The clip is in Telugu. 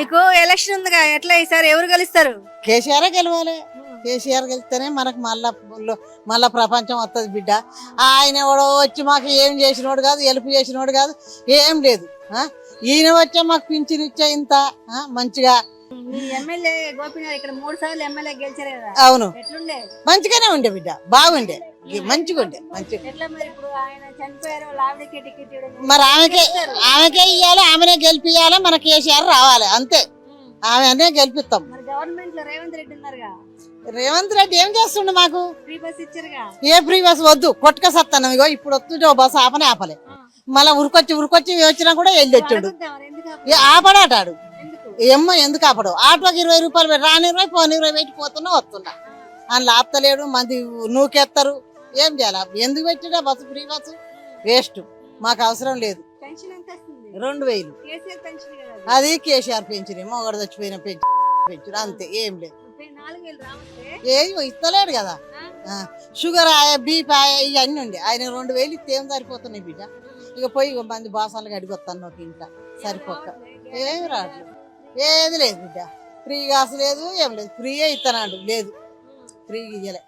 మీకు ఎలక్షన్ ఉందిగా ఎట్లా ఈసారి ఎవరు గెలుస్తారు? కేసీఆర్ గెలవాలి. కేసీఆర్ గెలిస్తేనే మనకు మళ్ళా మళ్ళా ప్రపంచం వస్తుంది బిడ్డ. ఆయన ఎవడో వచ్చి మాకు ఏం చేసినోడు కాదు హెల్ప్ చేసినోడు కాదు ఏం లేదు. ఆ? ఈయన వచ్చే మాకు పింఛన్ ఇచ్చే ఇంత ఆ? మంచిగా. మీ ఎమ్మెల్యే గోపీనాథ్ ఇక్కడ మూడు సార్లు ఎమ్మెల్యే గెలిచారు కదా. అవును. ఎట్లుండే? మంచిగానే ఉండే బిడ్డ బాగుండే. మంచిగా ఉండే మరి ఆమెకే ఆమెకే ఇవ్వాలి ఆమెనే గెలిపియాలి మన కేసీఆర్ రావాలి అంతే. ఆమెనే గెలిపిస్తాం. రేవంత్ రెడ్డి ఏం చేస్తుండు మాకు? బస్ ఏ ఫ్రీ బస్ వద్దు కొట్టుక సత్తాను ఇగో ఇప్పుడు వస్తుంటే ఓ బస్సు ఆపనే ఆపలే. మళ్ళీ ఉరికొచ్చి ఉరికొచ్చి వచ్చినా కూడా వెళ్ళి వచ్చాడు? ఆపడాటాడు ఏమో ఎందుకు? ఆపడు? ఆటోకి ఇరవై రూపాయలు పెట్టి రాని ఇరవై పోని ఇరవై పెట్టి పోతున్నా వస్తున్నా. అందులో ఆపుతలేడు మంది నూకెత్తారు. ఏం చేయాలి? ఎందుకు పెట్టినా బస్సు ఫ్రీ బస్సు? వేస్ట్. మాకు అవసరం లేదు. రెండు వేలు. అది. కేసీఆర్ పెంచిన మొగడు చచ్చిపోయిన పెంచు పెంచుడు అంతే ఏం లేదు. ముప్పై నాలుగు వేలు రావస్తే ఏం ఇస్తలేడు కదా. షుగర్ ఆయ బీపీ ఆయ ఇవన్నీ ఉండే. ఆయన రెండు వేలు ఇస్తే ఏం సరిపోతున్నాయి బిడ్డ? ఇక పోయి మంది బాసాలు అడిగొస్తాను ఒక ఇంట్లో సరిపోక. ఏమి రావట్లేదు. ఏది లేదు బిడ్డ. ఫ్రీ కాసు లేదు ఏం లేదు. ఫ్రీయే ఇస్తానాడు లేదు. ఫ్రీ ఇయ్యలే.